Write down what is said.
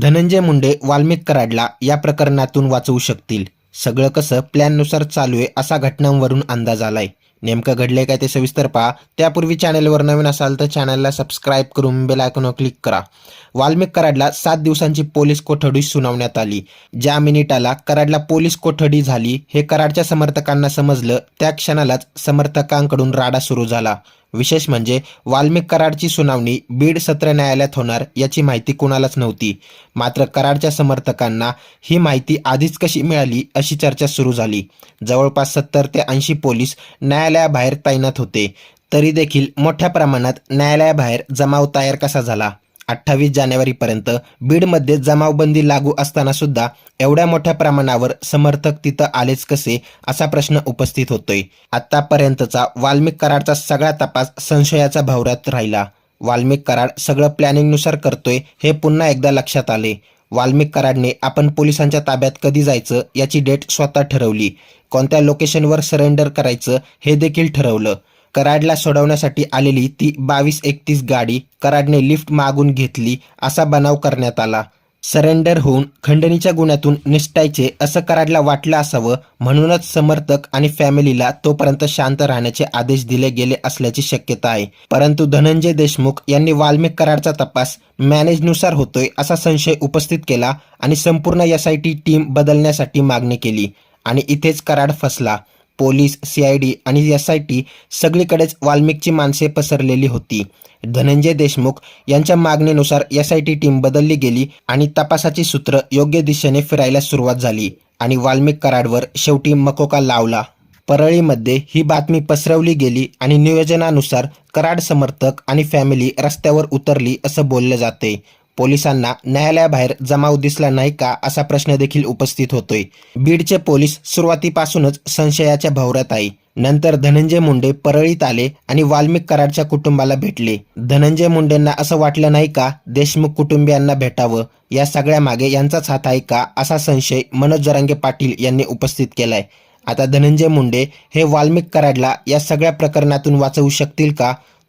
धनंजय मुंडे वाल्मिक कराडला या प्रकरणातून वाचवू शकतील. सगळं कसं प्लॅननुसार चालू आहे असा घटनांवरून अंदाज आलाय. नेमकं घडलंय काय ते सविस्तर पहा. त्यापूर्वी चॅनलवर नवीन असाल तर चॅनलला सबस्क्राईब करून बेल आयकॉनवर क्लिक करा. वाल्मिक कराडला सात दिवसांची पोलीस कोठडी सुनावण्यात आली. ज्या मिनिटाला कराडला पोलीस कोठडी झाली हे कराडच्या समर्थकांना समजलं त्या क्षणालाच समर्थकांकडून राडा सुरू झाला. विशेष म्हणजे वाल्मिक कराडची सुनावणी बीड सत्र न्यायालयात होणार याची माहिती कुणालाच नव्हती. मात्र कराडच्या समर्थकांना ही माहिती आधीच कशी मिळाली अशी चर्चा सुरू झाली. जवळपास सत्तर ते ऐंशी पोलीस न्यायालयाबाहेर तैनात होते. तरी देखील मोठ्या प्रमाणात न्यायालयाबाहेर जमाव तयार कसा झाला? अठ्ठावीस जानेवारीपर्यंत बीडमध्ये जमावबंदी लागू असताना सुद्धा एवढ्या मोठ्या प्रमाणावर समर्थक तिथं आलेच कसे असा प्रश्न उपस्थित होतोय. आतापर्यंतचा वाल्मिक कराडचा सगळा तपास संशयाचा भवऱ्यात राहिला. वाल्मिक कराड सगळं प्लॅनिंगनुसार करतोय हे पुन्हा एकदा लक्षात आले. वाल्मिक कराडने आपण पोलिसांच्या ताब्यात कधी जायचं याची डेट स्वतः ठरवली. कोणत्या लोकेशनवर सरेंडर करायचं हे देखील ठरवलं. कराडला सोडवण्यासाठी आलेली ती बावीस एकतीस गाडी कराडने लिफ्ट मागून घेतली असा बनाव करण्यात आला. सरेंडर होऊन खंडणीच्या गुन्ह्यातून निष्ठायचे असं कराडला वाटलं असावं म्हणूनच समर्थक आणि फॅमिलीला तोपर्यंत शांत राहण्याचे आदेश दिले गेले असल्याची शक्यता आहे. परंतु धनंजय देशमुख यांनी वाल्मिक कराडचा तपास मॅनेजनुसार होतोय असा संशय उपस्थित केला आणि संपूर्ण एस आय टी टीम बदलण्यासाठी मागणी केली आणि इथेच कराड फसला. पोलीस सीआयडी आणि एस आय टी सगळीकडेच वाल्मिकची माणसे पसरलेली होती. धनंजय देशमुख यांच्या मागणीनुसार एस आय टी टीम बदलली गेली आणि तपासाची सूत्र योग्य दिशेने फिरायला सुरुवात झाली आणि वाल्मिक कराडवर शेवटी मकोका लावला. परळीमध्ये ही बातमी पसरवली गेली आणि नियोजनानुसार कराड समर्थक आणि फॅमिली रस्त्यावर उतरली असं बोललं जाते. पोलिसांना न्यायालयाबाहेर जमाव दिसला नाही का असा प्रश्न देखील उपस्थित होतोय. बीडचे पोलीस सुरुवातीपासूनच संशयाच्या भवरात आहे. नंतर धनंजय मुंडे परळीत आले आणि वाल्मिक कराडच्या कुटुंबाला भेटले. धनंजय मुंडेंना असं वाटलं नाही का देशमुख कुटुंबियांना भेटावं? या सगळ्या मागे यांचाच हात आहे का असा संशय मनोज जरांगे पाटील यांनी उपस्थित केलाय. आता धनंजय मुंडे हे वाल्मिक कराडला या सगळ्या प्रकरणातून वाचवू शकतील का?